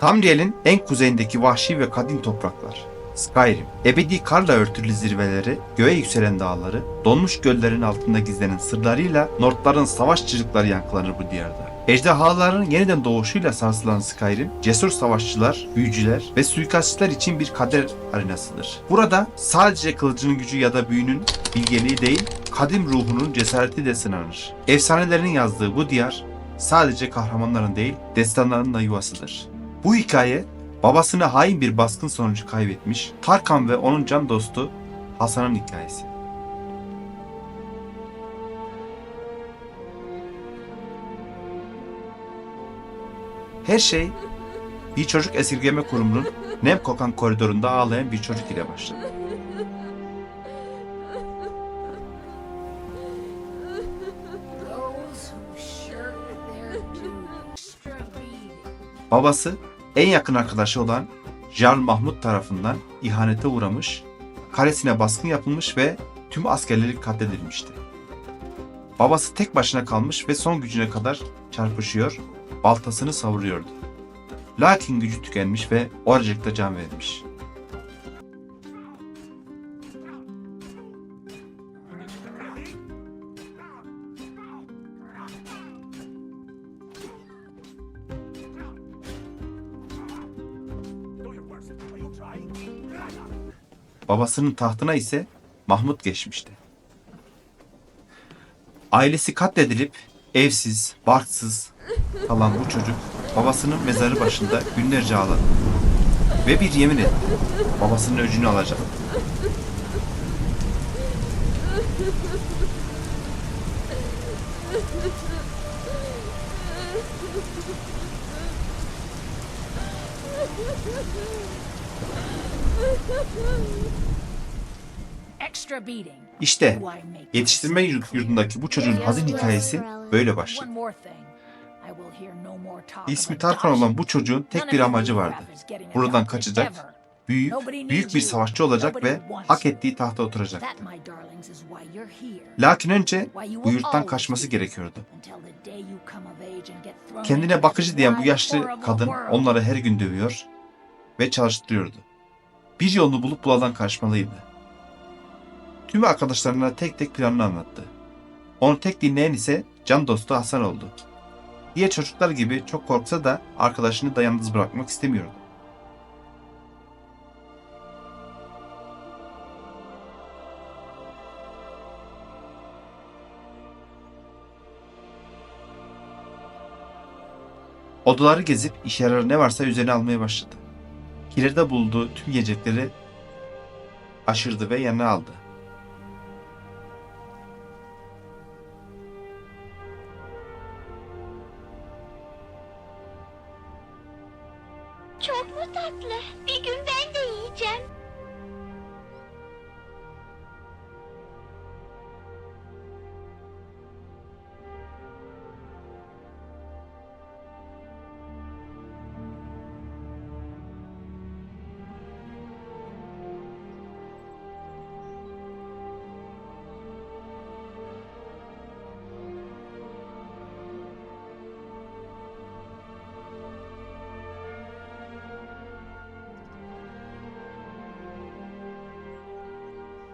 Tamriel'in en kuzeyindeki vahşi ve kadim topraklar. Skyrim, ebedi karla örtülü zirveleri, göğe yükselen dağları, donmuş göllerin altında gizlenen sırlarıyla Nordların savaş çığlıkları yankılanır bu diyarda. Ejderhaların yeniden doğuşuyla sarsılan Skyrim, cesur savaşçılar, büyücüler ve suikastçılar için bir kader arenasıdır. Burada sadece kılıcının gücü ya da büyünün bilgeliği değil, kadim ruhunun cesareti de sınanır. Efsanelerin yazdığı bu diyar, sadece kahramanların değil, destanların da yuvasıdır. Bu hikaye babasını hain bir baskın sonucu kaybetmiş Tarkan ve onun can dostu Hasan'ın hikayesi. Her şey bir çocuk esirgeme kurumunun nem kokan koridorunda ağlayan bir çocuk ile başladı. Babası en yakın arkadaşı olan Jarl Mahmut tarafından ihanete uğramış, kalesine baskın yapılmış ve tüm askerleri katledilmişti. Babası tek başına kalmış ve son gücüne kadar çarpışıyor, baltasını savuruyordu. Lakin gücü tükenmiş ve oracıkta can vermiş. Babasının tahtına ise Mahmut geçmişti. Ailesi katledilip evsiz, barksız kalan bu çocuk babasının mezarı başında günlerce ağladı. Ve bir yemin etti. Babasının öcünü alacak. İşte yetiştirme yurdundaki bu çocuğun hazin hikayesi böyle başladı. İsmi Tarkan olan bu çocuğun tek bir amacı vardı. Buradan kaçacak, büyüyüp büyük bir savaşçı olacak ve hak ettiği tahta oturacaktı. Lakin önce bu yurttan kaçması gerekiyordu. Kendine bakıcı diyen bu yaşlı kadın onları her gün dövüyor ve çalıştırıyordu. Bir yolunu bulup buradan kaçmalıydı. Tüm arkadaşlarına tek tek planını anlattı. Onu tek dinleyen ise can dostu Hasan oldu. Diğer çocuklar gibi çok korksa da arkadaşını da bırakmak istemiyordu. Odaları gezip işe yarar ne varsa üzerine almaya başladı. Kilerde bulduğu tüm yiyecekleri aşırdı ve yanına aldı. Çok mu tatlı? Bir gün ben de yiyeceğim.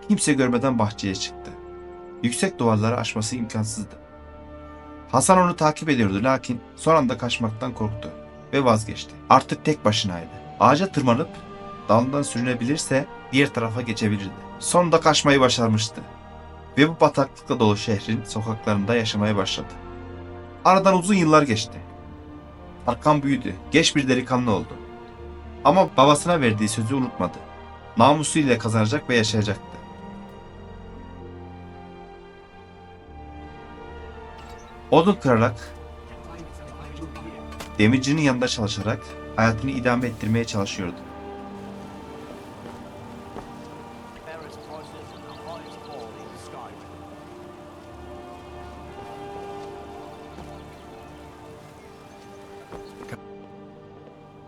Kimse görmeden bahçeye çıktı. Yüksek duvarları aşması imkansızdı. Hasan onu takip ediyordu lakin son anda kaçmaktan korktu ve vazgeçti. Artık tek başınaydı. Ağaca tırmanıp dalından sürünebilirse diğer tarafa geçebilirdi. Sonunda kaçmayı başarmıştı. Ve bu bataklıkla dolu şehrin sokaklarında yaşamaya başladı. Aradan uzun yıllar geçti. Tarkan büyüdü, geç bir delikanlı oldu. Ama babasına verdiği sözü unutmadı. Namusuyla kazanacak ve yaşayacaktı. Odun kırarak, demircinin yanında çalışarak hayatını idame ettirmeye çalışıyordu.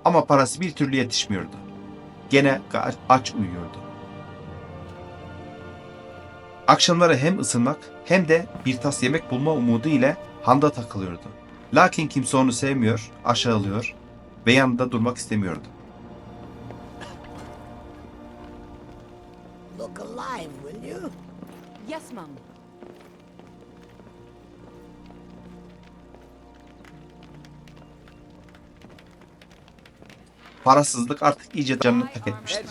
Ama parası bir türlü yetişmiyordu. Gene aç uyuyordu. Akşamları hem ısınmak hem de bir tas yemek bulma umudu ile handa takılıyordu. Lakin kimse onu sevmiyor, aşağılıyor ve yanında durmak istemiyordu. Parasızlık artık iyice canını tak etmişti.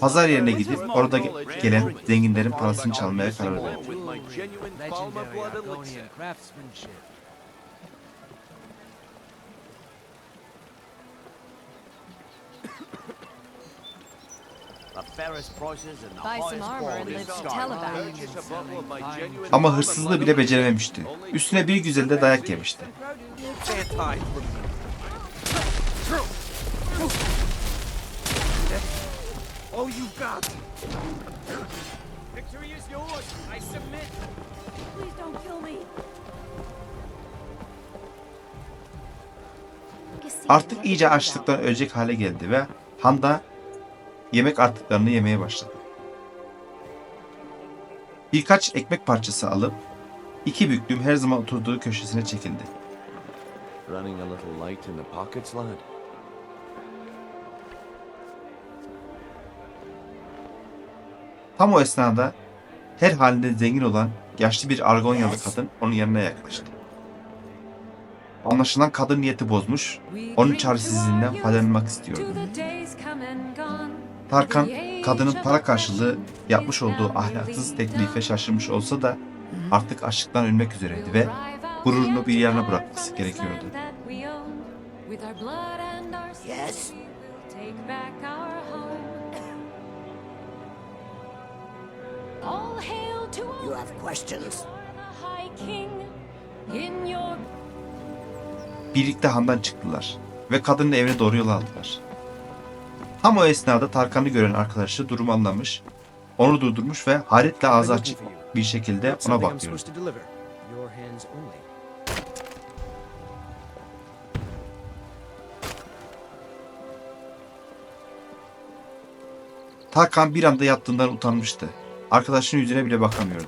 Pazar yerine gidip orada gelen zenginlerin parasını çalmaya karar verdi. Ama hırsızlığı bile becerememişti. Üstüne bir güzel de dayak yemişti. All you've got. Victory is yours. I submit. Please don't kill me. Artık iyice açlıktan ölecek hale geldi ve Handa yemek artıklarını yemeye başladı. Birkaç ekmek parçası alıp iki büklüm her zaman oturduğu köşesine çekildi. Running a little light in the pockets, lad? Tam o esnada her halinde zengin olan yaşlı bir Argonyalı kadın onun yanına yaklaştı. Anlaşılan kadın niyeti bozmuş, onun çaresizliğinden faydalanmak istiyordu. Tarkan, kadının para karşılığı yapmış olduğu ahlaksız teklife şaşırmış olsa da artık açlıktan ölmek üzereydi ve gururunu bir yana bırakması gerekiyordu. Yes. All hail to You have questions? the High King in your Birlikte handan çıktılar ve kadının evine doğru yol aldılar. Tam o esnada Tarkan'ı gören arkadaşı durumu anlamış, onu durdurmuş ve hayretle ağzı açık bir şekilde ona only. Tarkan bir anda yattığından utanmıştı. Arkadaşının yüzüne bile bakamıyordu.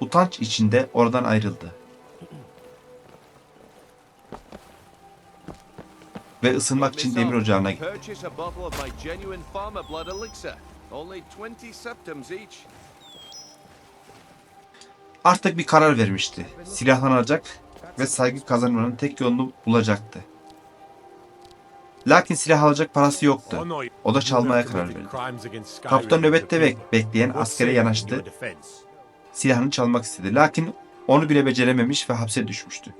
Utanç içinde oradan ayrıldı. Ve ısınmak için demir ocağına gitti. Purchase a bottle of my genuine Falmer blood elixir. Only 20 septims each. Artık bir karar vermişti. Silahlanacak ve saygı kazanmanın tek yolunu bulacaktı. Lakin silah alacak parası yoktu. O da çalmaya karar verdi. Kaptan nöbette bek- bekleyen askere yanaştı. Silahını çalmak istedi. Lakin onu bile becerememiş ve hapse düşmüştü.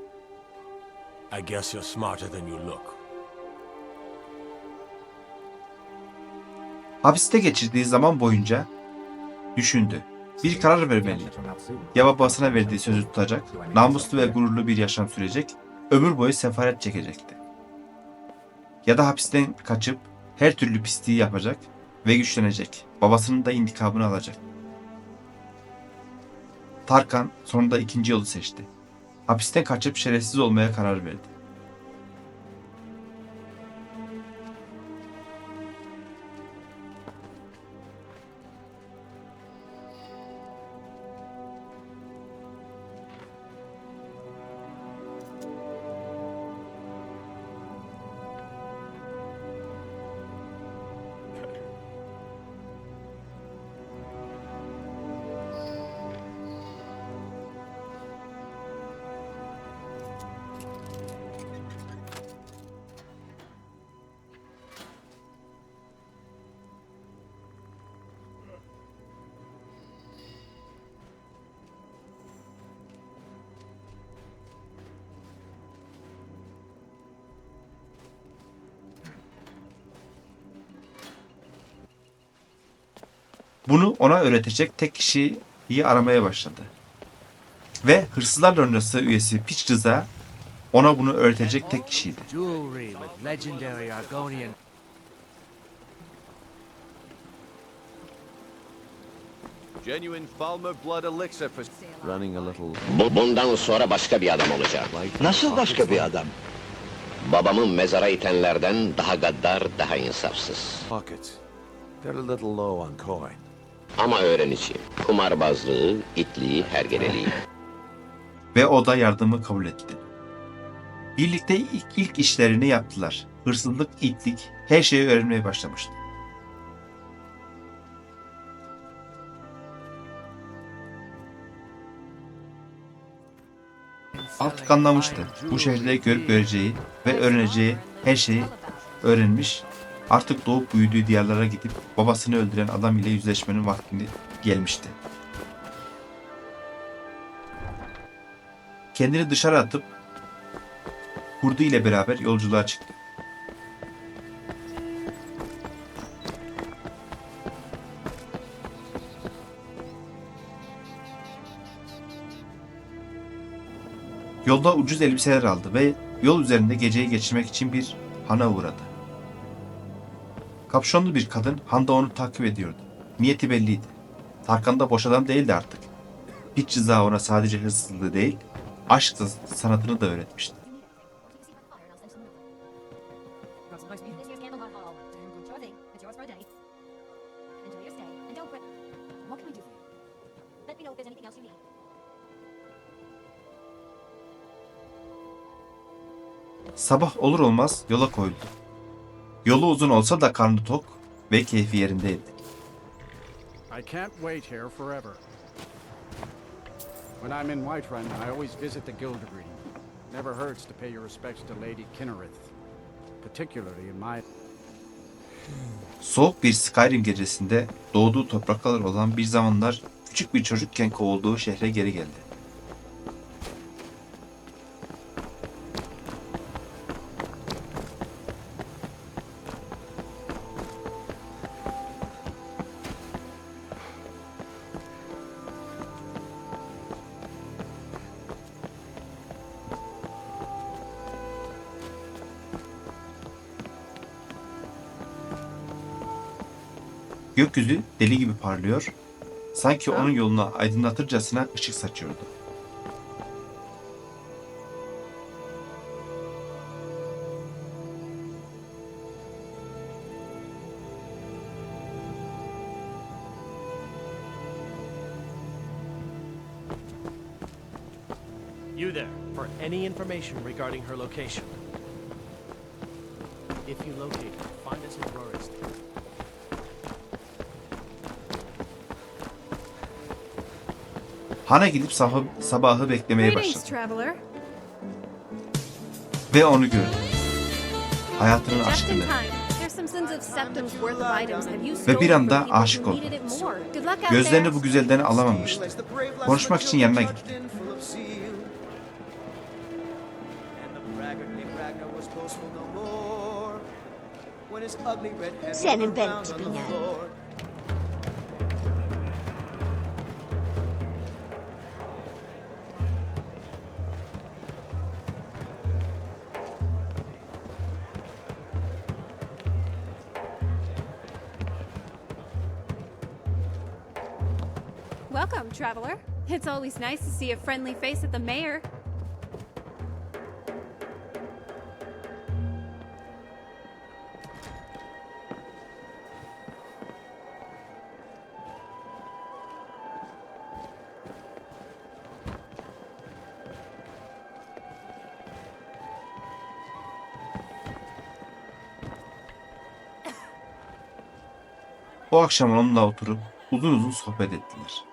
I guess you're smarter than you look. Hapiste geçirdiği zaman boyunca düşündü. Bir karar vermeliydi. Ya babasına verdiği sözü tutacak, namuslu ve gururlu bir yaşam sürecek, ömür boyu sefaret çekecekti. Ya da hapisten kaçıp her türlü pisliği yapacak ve güçlenecek. Babasının da intikamını alacak. Tarkan sonunda ikinci yolu seçti. Hapisten kaçıp şerefsiz olmaya karar verdi. Bunu ona öğretecek tek kişiyi aramaya başladı. Ve Hırsızlar Loncası üyesi Piç Rıza ona bunu öğretecek tek kişiydi. Genuine Falmer blood elixir for Running a little Bu bundan sonra başka bir adam olacak. light. Nasıl başka bir adam? Babamı mezara itenlerden daha gaddar, daha insafsız. Pockets. They're a little low on coin. Ama öğreneceğim. Kumarbazlığı, itliği, hergeleliği. Ve o da yardımı kabul etti. Birlikte ilk, ilk işlerini yaptılar. Hırsızlık, itlik, her şeyi öğrenmeye başlamıştı. Artık anlamıştı. Bu şehirde görüp göreceği ve öğreneceği her şeyi öğrenmiş. Artık doğup büyüdüğü diyarlara gidip babasını öldüren adam ile yüzleşmenin vakti gelmişti. Kendini dışarı atıp kurdu ile beraber yolculuğa çıktı. Yolda ucuz elbiseler aldı ve yol üzerinde geceyi geçirmek için bir hana uğradı. Kapşonlu bir kadın handa onu takip ediyordu. Niyeti belliydi. Tarkan da boş adam değildi artık. Hiç ceza ona sadece hırsızlığı değil, aşk sanatını da öğretmişti. Sabah olur olmaz yola koyuldu. Yolu uzun olsa da karnı tok ve keyfi yerindeydi. I can't wait here forever. When I'm in Whiterun, I always visit the Guild Green. Never hurts to pay your respects to Lady Kinnereth, particularly in my Soğuk bir Skyrim gecesinde doğduğu topraklar olan bir zamanlar küçük bir çocukken kovulduğu şehre geri geldi. Gökyüzü deli gibi parlıyor. Sanki onun yolunu aydınlatırcasına ışık saçıyordu. You there, for any information regarding her location. If you locate her, find us in Rorikstead. Hana gidip sabah, sabahı beklemeye başladı ve onu gördü. Hayatının aşkını Ve bir anda aşık oldu. Gözlerini bu güzelden alamamıştı. Konuşmak için yanına gitti. Senin ben tipine. Traveler. It's always nice to see a friendly face at the mayor. O akşam onunla oturup uzun uzun sohbet ettiler.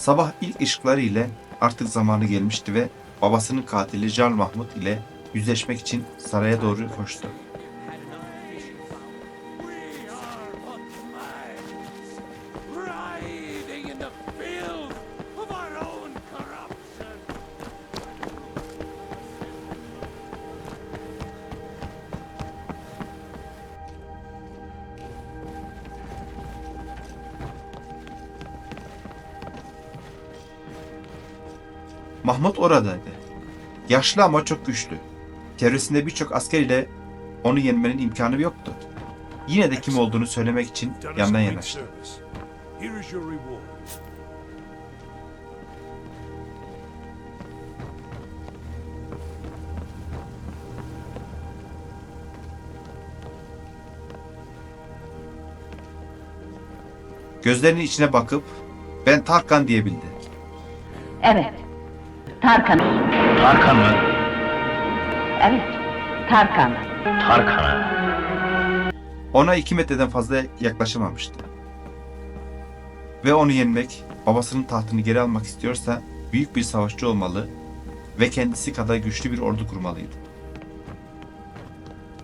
Sabah ilk ışıkları ile artık zamanı gelmişti ve babasının katili Jarl Mahmut ile yüzleşmek için saraya doğru koştu. Mahmut oradaydı. Yaşlı ama çok güçlü. Çevresinde birçok asker ile onu yenmenin imkanı yoktu. Yine de kim olduğunu söylemek için yandan yanaştı. Gözlerinin içine bakıp ben Tarkan diyebildi. Evet. Tarkan. Tarkan mı? Evet. Tarkan. Tarkan'a. Ona iki metreden fazla yaklaşamamıştı. Ve onu yenmek, babasının tahtını geri almak istiyorsa büyük bir savaşçı olmalı ve kendisi kadar güçlü bir ordu kurmalıydı.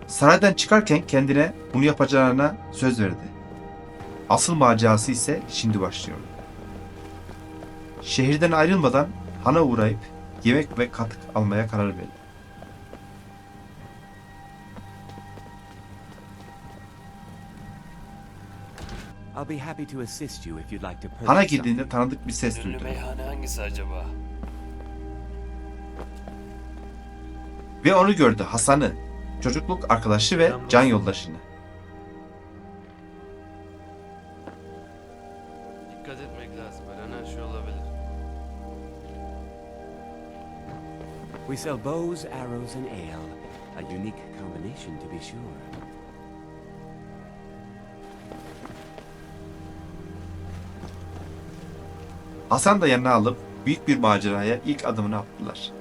Saraydan çıkarken kendine bunu yapacağına söz verdi. Asıl macerası ise şimdi başlıyor. Şehirden ayrılmadan hana uğrayıp yemek ve katık almaya karar verdi. Hana girdiğinde tanıdık bir ses duydu. meyhane hangisi acaba? Ve onu gördü Hasan'ı, çocukluk arkadaşı ve can yoldaşını. We sell bows, arrows, and ale. A unique combination to be sure. Hasan da yanına alıp büyük bir maceraya ilk adımını attılar.